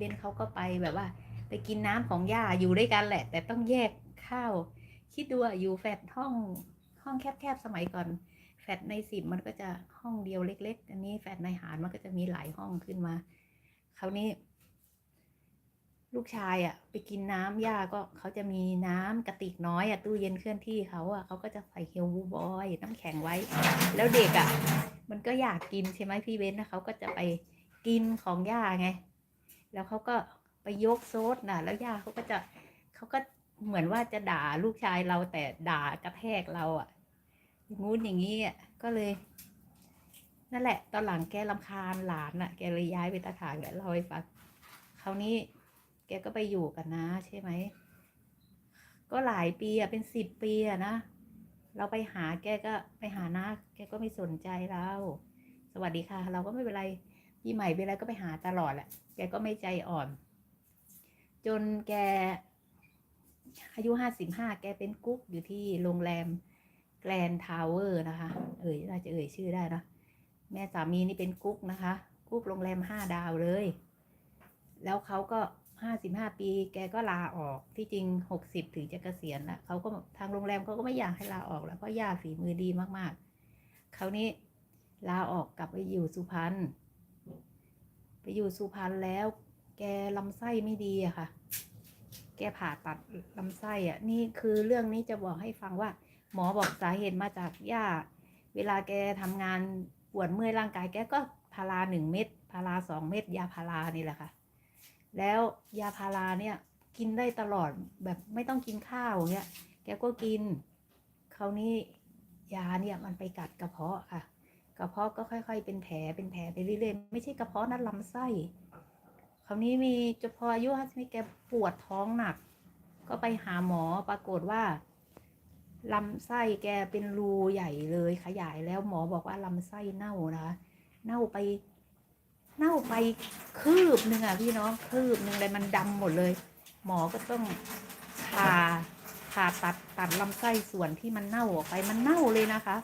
เบนเขาก็ไปแบบว่า ไปกินน้ำของย่าอยู่ด้วยกันแหละ แต่ต้องแยกข้าว คิดดูอะอยู่แฟดห้องห้องแคบๆสมัยก่อน แฟดในสิบมันก็จะห้องเดียวเล็ก ๆ อันนี้แฟดในหารมันก็จะมีหลายห้องขึ้นมาคราวนี้ลูกชายอะไปกินน้ำย่าก็เขาจะมีน้ำกระติกน้อยอะตู้เย็นเคลื่อนที่เขาอะเขาก็จะใส่เฮลบูบอยน้ำแข็งไว้ แล้วเด็กอะมันก็อยากกินใช่ไหมพี่เบนนะเขาก็จะไปกินของย่าไง แล้วเขาก็ไปยกโซดน่ะแล้วย่าเขาก็จะเขาก็เหมือนว่าจะด่าลูกชายเราแต่ด่ากระแทกเราอะอย่างงู้นอย่างนี้อะก็เลย นั่นแหละ ตอนหลังแกลำคาญหลานอะแกเลยย้ายไปตะขางเดี๋ยวเล่าให้ฟังคราวนี้ แกก็ไปอยู่กันนะ ใช่ไหมก็หลายปีอะเป็นสิบปีอะนะเราไปหาแกก็ไปหานะแกก็ไม่สนใจเรา สวัสดีค่ะ เราก็ไม่เป็นไร พี่ใหม่เป็นไรก็ไปหาตลอดแหละแกก็ไม่ใจอ่อน จนแก อายุห้าสิบห้าแกเป็นกุ๊กอยู่ที่โรงแรมแกรนทาวเวอร์นะคะ เอ่ยน่าจะเอ่ยชื่อได้นะแม่สามีนี่เป็นกุ๊กนะคะ กุ๊กโรงแรมห้าดาวเลย แล้วเขาก็ห้าสิบห้าปี แกก็ลาออก ที่จริงหกสิบถึงจะเกษียณแล้วเขาก็ทางโรงแรมเขาก็ไม่อยากให้ลาออกแล้วเพราะย่าฝีมือดีมากๆคราวนี้ลาออกกลับไปอยู่สุพรรณ ไปอยู่สุพรรณแล้ว แกลำไส้ไม่ดีอะค่ะ แกผ่าตัดลำไส้อะนี่คือเรื่องนี้จะบอกให้ฟังว่า หมอบอกสาเหตุมาจากย่า เวลาแกทำงานปวดเมื่อยร่างกายแกก็พาราหนึ่งเม็ดพาราสองเม็ดยาพารานี่แหละค่ะ แล้วยาพาราเนี่ยกินได้ตลอดแบบไม่ต้องกินข้าวเนี่ยแกก็กินคราวนี้ยาเนี่ยมันไปกัดกระเพาะค่ะ กระเพาะก็ค่อย ๆ เป็นแผลเป็นแผลไปเรื่อยๆไม่ใช่กระเพาะนั้นลำไส้คราวนี้มีจะพออายุห้าสิบแกปวดท้องหนัก ก็ไปหาหมอปรากฏว่าลำไส้แกเป็นรูใหญ่เลยขยายแล้วหมอบอกว่าลำไส้เน่านะคะเน่าไป เน่าไปคืบหนึ่งอะพี่น้องคืบหนึ่งเลยมันดำหมดเลย หมอก็ต้องผ่าผ่าตัดตัดลำไส้ส่วนที่มันเน่าออกไปมันเน่าเลยนะคะ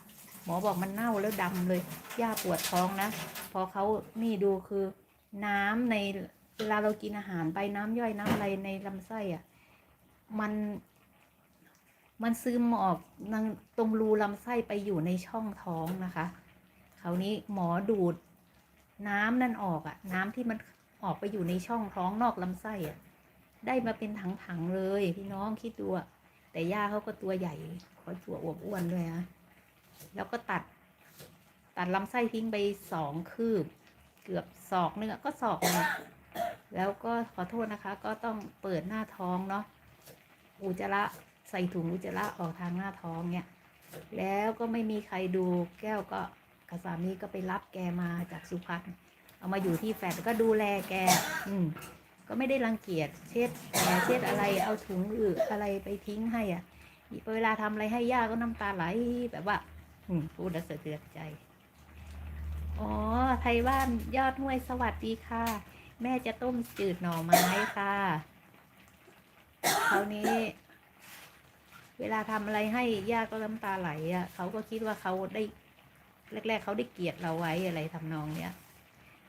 หมอบอกมันเน่าแล้วดำเลย ย่าปวดท้องนะ พอเขานี่ดูคือน้ำในเวลาเรากินอาหารไปน้ำย่อยน้ำอะไรในลำไส้อะ มัน มันซึมออกตรงรูลำไส้ไปอยู่ในช่องท้องนะคะคราวนี้หมอดูดน้ำนั่นออกอะน้ำที่มันออกไปอยู่ในช่องท้องนอกลำไส้อะได้มาเป็นถังๆเลย พี่น้องคิดดูแต่ย่าเขาก็ตัวใหญ่ขอตัวอวบอ้วนด้วยนะ แล้วก็ตัด ตัดลำไส้ทิ้งไปสองคืบ เกือบศอกนึงอะก็ศอกนึงแล้วก็ขอโทษนะคะ ก็ต้องเปิดหน้าท้องเนาะอุจจาระใส่ถุงอุจจาระออกทางหน้าท้องเนี่ย แล้วก็ไม่มีใครดูแก้วก็กับสามีก็ไปรับแกมาจากสุพรรณเอามาอยู่ที่แฟลตก็ดูแลแก อืมก็ไม่ได้รังเกียจเช็ดแผลเช็ดอะไรเอาถุงอึอะไรไปทิ้งให้อะเวลาทำอะไรให้ย่าก็น้ำตาไหลแบบว่า พูดแล้วสะเทือนใจ อ๋อไทยบ้านยอดห้วยสวัสดีค่ะ แม่จะต้มจืดหน่อไม้ค่ะคราวนี้ เวลาทำอะไรให้ย่าก็น้ำตาไหลอะ เขาก็คิดว่าเขาได้ แรก ๆ เขาได้เกลียดเราไว้อะไรทำนองเนี้ย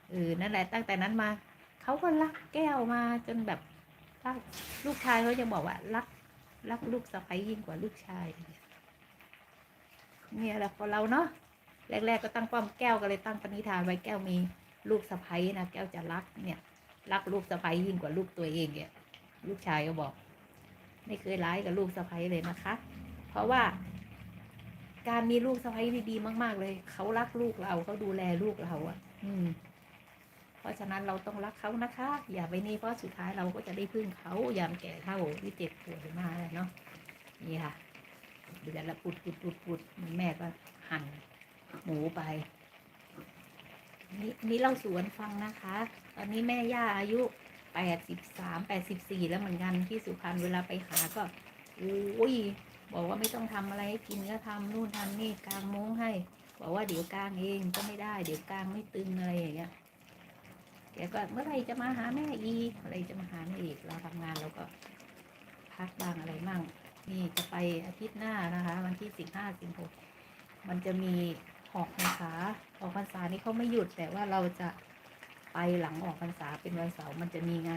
เออนั่นแหละตั้งแต่นั้นมา เขาก็รักแก้วมาจนแบบลูกชายเขาจะบอกว่า รัก รักลูกสะใภ้ยิ่งกว่าลูกชาย เนี่ยแหละคนเราเนาะแรก ๆ ก็ตั้งป้อมแก้วก็เลยตั้งปณิธานไว้แก้วมีลูกสะใภ้นะแก้วจะรักเนี่ยรักลูกสะใภ้ยิ่งกว่าลูกตัวเองเนี่ยลูกชายก็บอก ไม่เคยร้ายกับลูกสะใภ้เลยนะคะ เพราะว่า การมีลูกสะใภ้ดีๆมาก ๆ เลยเขารักลูกเราเขาดูแลลูกเราอะ อืม เพราะฉะนั้นเราต้องรักเขานะคะ อย่าไปนี่เพราะสุดท้ายเราก็จะได้พึ่งเขายามแก่เท่าที่เจ็บป่วยมาเลยเนาะนี่ค่ะ เดือดละปุดปุดปุดปุดแม่ก็หั่นหมูไป นี่นี่เราสวนฟังนะคะ ตอนนี้แม่ย่าอายุแปดสิบสามแปดสิบสี่แล้วเหมือนกันที่สุพรรณเวลาไปหาก็โอ้ยบอกว่าไม่ต้องทำอะไรให้กินก็ทำนู่นทำนี่กางมุ้งให้ บอกว่าเดี๋ยวกางเองก็ไม่ได้ เดี๋ยวกางไม่ตึงอะไรอย่างเงี้ยแกก็เมื่อไรจะมาหาแม่อีกอะไรจะมาหาแม่อีกเราทำงานเราก็พักบ้างอะไรมั่ง นี่จะไปอาทิตย์หน้านะคะ วันที่สิบห้าสิบหกมันจะมีออกพรรษาออกพรรษานี่เขาไม่หยุดแต่ว่าเราจะไปหลังออกพรรษาเป็นวันเสาร์มันจะมีงาน